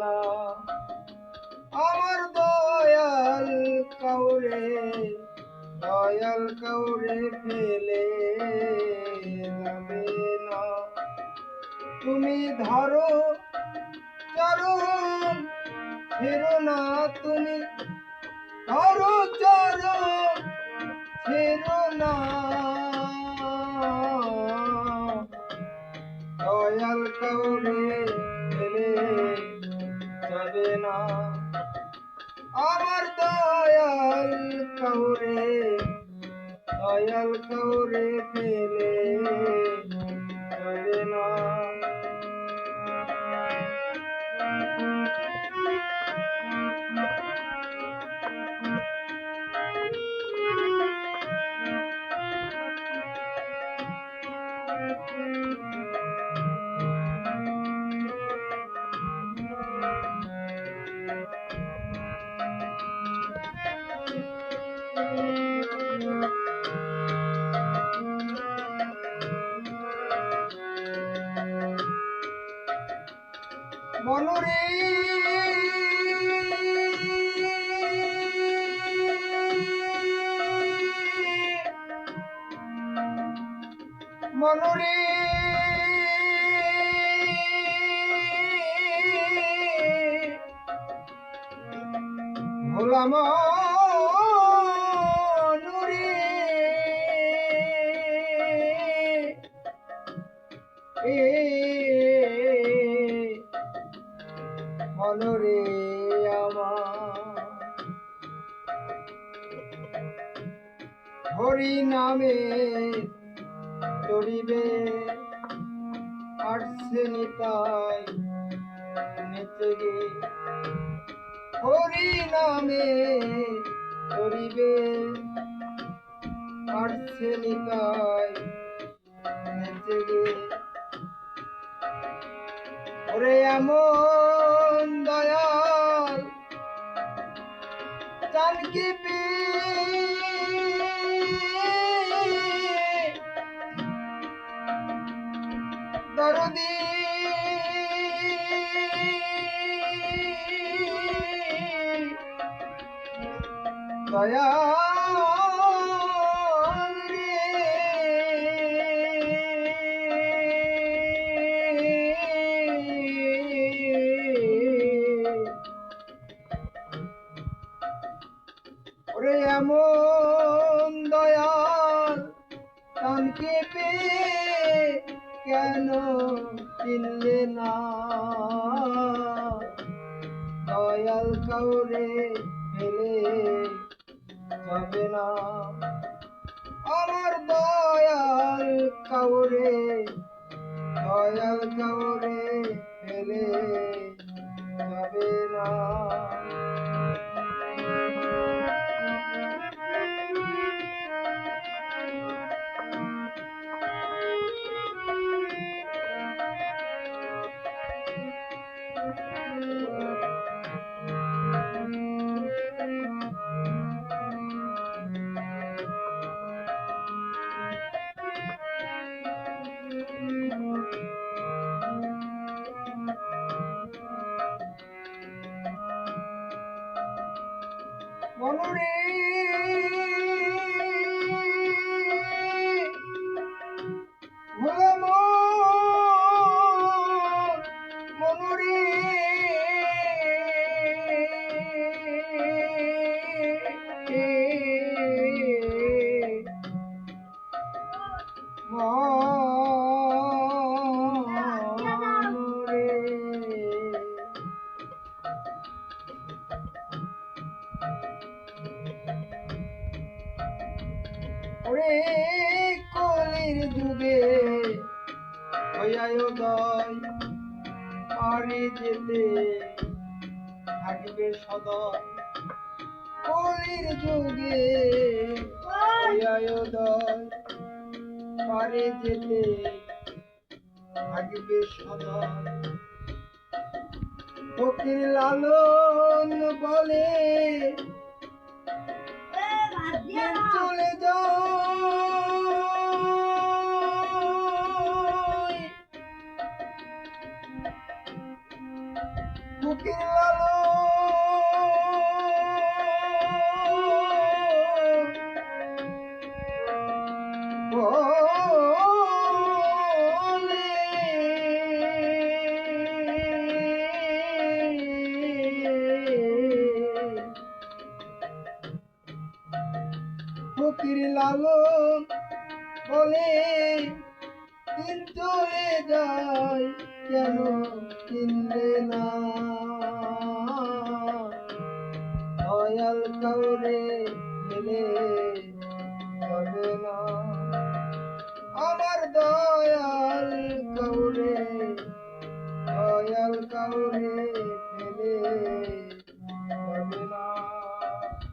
না। আমার দয়াল কাউরে দয়াল কাউরে ফেলে যাবে না। তুমি ধরো, চরণ, ফেরো না তুমি, ধরো না। আমার দয়াল কাউরে দয়াল কাউরে ফেলে না। মনরে মনরে ভোলাম মনরে আমার? হরি নামে চড়িবে আটছে নিতাই নেচে গে। হরি নামে চড়িবে আটছে নিতাই নেচে গে। ওরে এমন দরদি। দয়াল কানকে পে কেন চিনলে না? দয়াল কাউরে ফেলে যাবে না। আমার দয়াল কাউরে দয়াল কাউরে ফেলে যাবে না। মনরে ওরে কলির যুগে হইয়ায় পারে যেতে থাকবে সদয় কলির যুগে হইয়ায় দয় পারে যেতে থাকবে সদয় ফকির লালন বলে একদিন চলে যায় ফকির লালন বলে দিন চলে যায় কেন কিনলে না? দয়াল কাউরে ফেলে যাবে না। আমার দয়াল কাউরে দয়াল কাউরে ফেলে